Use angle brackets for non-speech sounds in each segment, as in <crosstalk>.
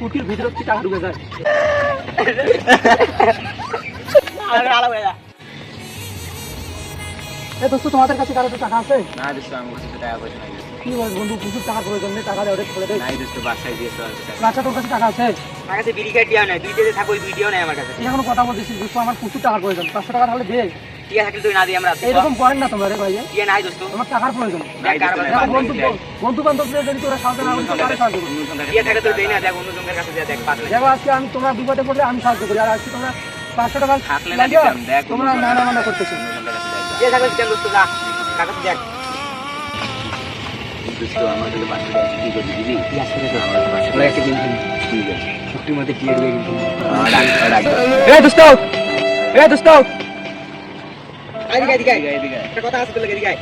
পুটির ভিতরে কি টাকা ঢুকে যায়? এ দোস্ত তোমাদের কাছে কারও টাকা আছে? না দোস্ত আমার কাছে টাকা পয়সা নাই কি বল বন্ধু প্রচুর টাকার প্রয়োজন নেই টাকা দেওয়া করে দেয় নাই দোস্ত বাসায় দিয়ে তো আচ্ছা তোর কাছে টাকা আছে? আমার কাছে বিড়ি কাঠ নাই দুই দিতে থাকো ওই ভিডিও নাই আমার কাছে। এই এখনও কথা বলতেছিস দোস্ত আমার প্রচুর টাকার প্রয়োজন পাঁচশো টাকা তাহলে দে। ঠিক থাকলে তুই না দিই আমরা এইরকম করেন না তোমরা রে ভাই দিয়ে নাই দোস্ত। আমার টাকার প্রয়োজন। কার বন্ধু বন্ধু বান্ধবদের যদি তোরা সাহায্য না অন্য করিস সাহায্য করবি অন্য জনের দিয়ে কাছে থাকে তো টাকা দেই না দেখ অন্য জনের কাছে দেখ পাঁচ দেখো আজকে আমি তোমরা বিপদে পড়লে আমি সাহায্য করি আর আজকে তোমরা পাঁচশো টাকা থাকলে না দেখ, তোমরা অন্য নানা নানা করতেছো। দেখ, দিয়ে থাকলে কেন দোস্ত যা কাগজ দেখ। দোস্ত, আমার কাছে পাঁচশো টাকা কি করবি, দিবি? আমার পাঁচশো টাকা আছে, ঠিক আছে। ছুটির মধ্যে টিয়ে ঢুকে কিন্তু দোস্ত! এ দোস্ত! এদিকে এদিকে এদিকে, একটা কথা আছে তোর লাগে, এদিকে আয়।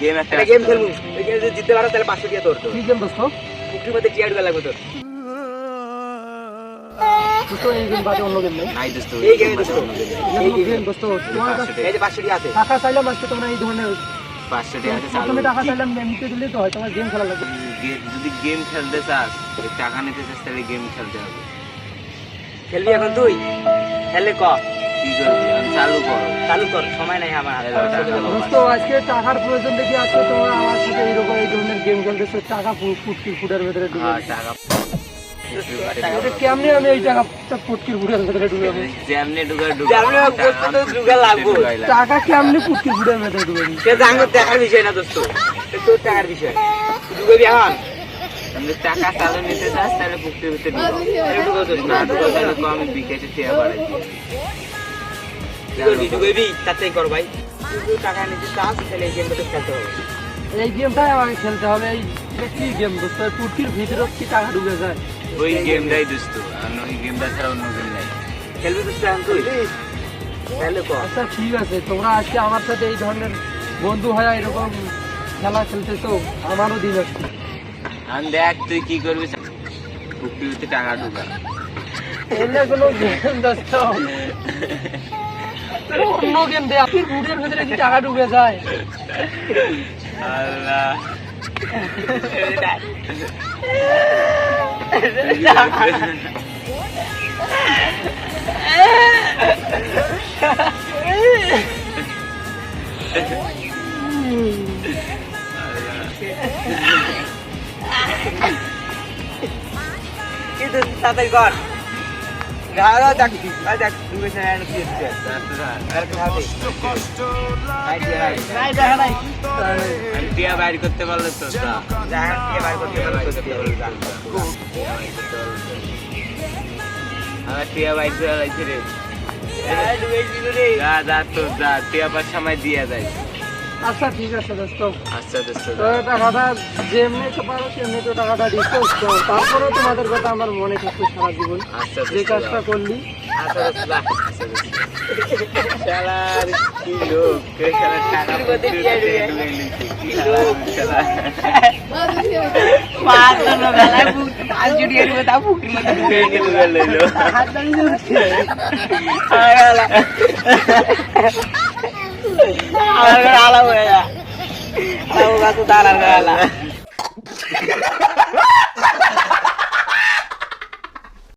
গেম একটা একটা গেম খেলব। যদি জিততে পারো তাহলে পাঁচশো দিয়ে তোর তো কি গেম দোস্ত? পুকুরির মধ্যে টিয়া ঢুকে লাগবে তোর। দোস্ত এই টাকা চাইলাম আজকে তোমরা ধরনের প্রথমে টাকা চাইলাম এমনিতে দিলেই তো হয় তোমার গেম খেলা লাগবে। যদি গেম খেলতে চাস যদি টাকা নিতে চাস তাহলে গেম খেলতে হবে। খেলবি এখন তুই? খেললে ক? কি করবি আমি চালু করো চালু কর সময় নাই আমার আজকে টাকার প্রয়োজন দেখি আজকে তোমরা আমার সাথে এইরকম এই ধরনের গেম খেলতেছো টাকা ফুটকির ফুটের ভেতরে ঢুকে টাকা কেমনে আমি এই টাকা ফুটকির ফুটের ভেতরে ঢুকে যাব? যেমনি ঢুকার ঢুকার যেমনি হোক করতে তো ঢুকা লাগবো। টাকা কেমনে ফুটকির ফুটের ভেতরে ঢুকে সে জাঙ্গর টাকার বিষয় না দোস্ত। তোর টাকার বিষয়। তুই এখন? আমি টাকা চালু নিতে চাস তাহলে পুকুরের ভিতরে না তাহলে আমি বিকাশে টিয়া বাড়াই দিই। কি করবি কর ভাই তুই টাকা নিতে চাস তাহলে এই গেমটা খেলতে হবে এই গেমটাই আমাকে খেলতে হবে এই কি গেম দোস্ত এই ফুটকির ভিতরে কি টাকা ঢুকে যায়? ওই গেমটাই দোস্ত ওই গেমটা ছাড়া অন্য গেম নাই। খেলবি তো এখন তুই? তাহলে কর আচ্ছা ঠিক আছে তোমরা আজকে আমার সাথে এই ধরনের বন্ধু হয়ে এরকম খেলা খেলতেছো আমারও দিন আমি দেখ তুই কি করবি? ভিতরে টাকা ঢুকা। এলে কোনো গেম দোস্ত <laughs> অন্য গেম দে আপনি বুটের ভেতরে কি টাকা ঢুকে যায়? আল্লাহ কর আর কি হচ্ছে? আর কি নাই দেখা নাই। টিয়া বাইর করতে পারলে তো। দেখা দিয়ে করতে আমার টিয়া বাইর করে রে। যা যা তো যা টিয়া সময় দিয়ে দেয় আচ্ছা ঠিক আছে দোস্ত। আচ্ছা দোস্ত। তো টাকাটা যেমনি তো পারো তেমনি তো টাকাটা দিচ্ছ তারপরেও তোমাদের কথা আমার মনে থাকবে সারা জীবন। আচ্ছা যে কাজটা করলি। আচ্ছা দোস্ত 干了啥了，兄弟？<laughs> 那我干出啥了，哥？<laughs>